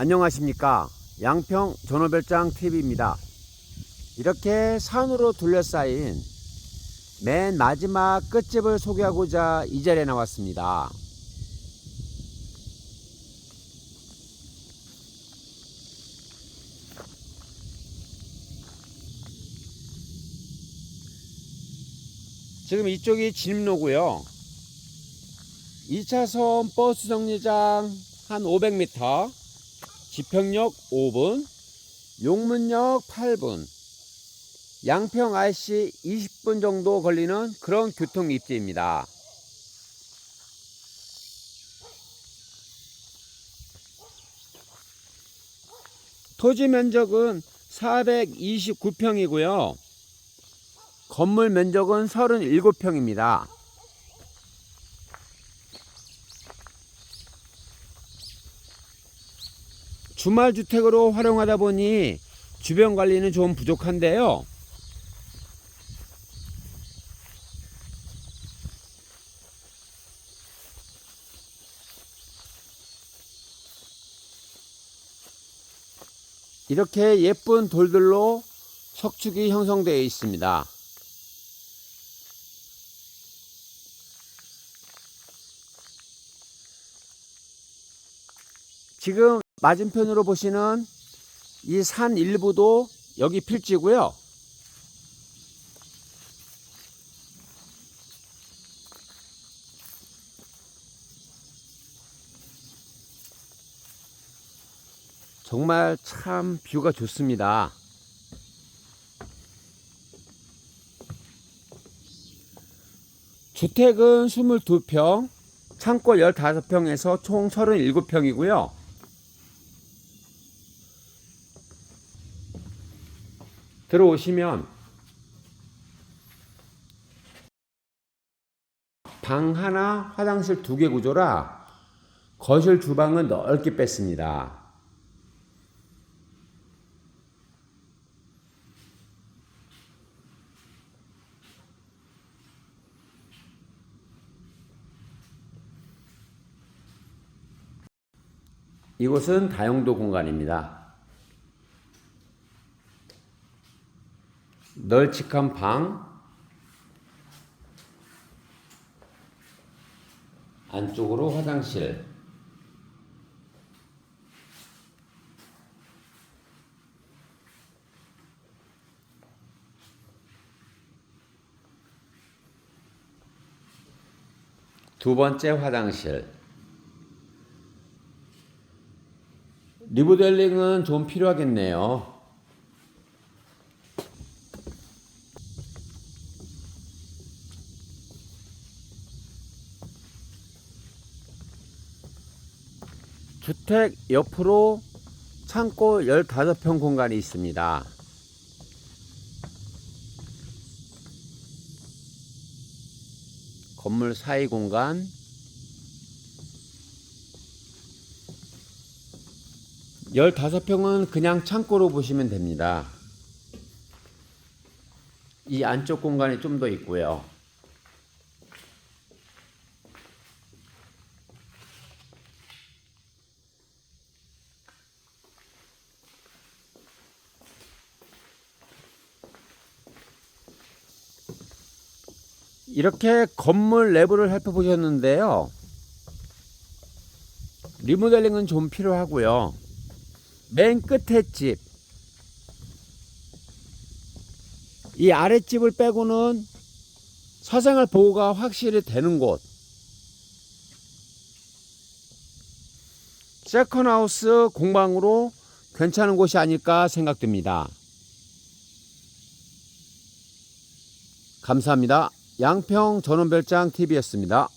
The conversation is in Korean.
안녕하십니까 양평 전호별장 TV입니다. 이렇게 산으로 둘러싸인 맨 마지막 끝집을 소개하고자 이 자리에 나왔습니다. 지금 이쪽이 진입로고요. 2차선 버스 정류장 한 500m, 지평역 5분, 용문역 8분, 양평 IC 20분 정도 걸리는 그런 교통 입지입니다. 토지 면적은 429평이고요. 건물 면적은 37평입니다. 주말 주택으로 활용하다 보니 주변 관리는 좀 부족한데요. 이렇게 예쁜 돌들로 석축이 형성되어 있습니다. 지금 맞은편으로 보시는 이 산 일부도 여기 필지고요. 정말 참 뷰가 좋습니다. 주택은 22평, 창고 15평에서 총 37평이고요. 들어오시면 방 하나, 화장실 두 개 구조라 거실 주방은 넓게 뺐습니다. 이곳은 다용도 공간입니다. 널찍한 방, 안쪽으로 화장실, 두 번째 화장실. 리모델링은 좀 필요하겠네요. 주택 옆으로 창고 15평 공간이 있습니다. 건물 사이 공간 열다섯 평은 그냥 창고로 보시면 됩니다. 이 안쪽 공간이 좀 더 있고요. 이렇게 건물 내부를 살펴보셨는데요. 리모델링은 좀 필요하고요. 맨 끝에 집, 이 아랫집을 빼고는 사생활 보호가 확실히 되는 곳. 세컨하우스 공방으로 괜찮은 곳이 아닐까 생각됩니다. 감사합니다. 양평 전원별장 TV였습니다.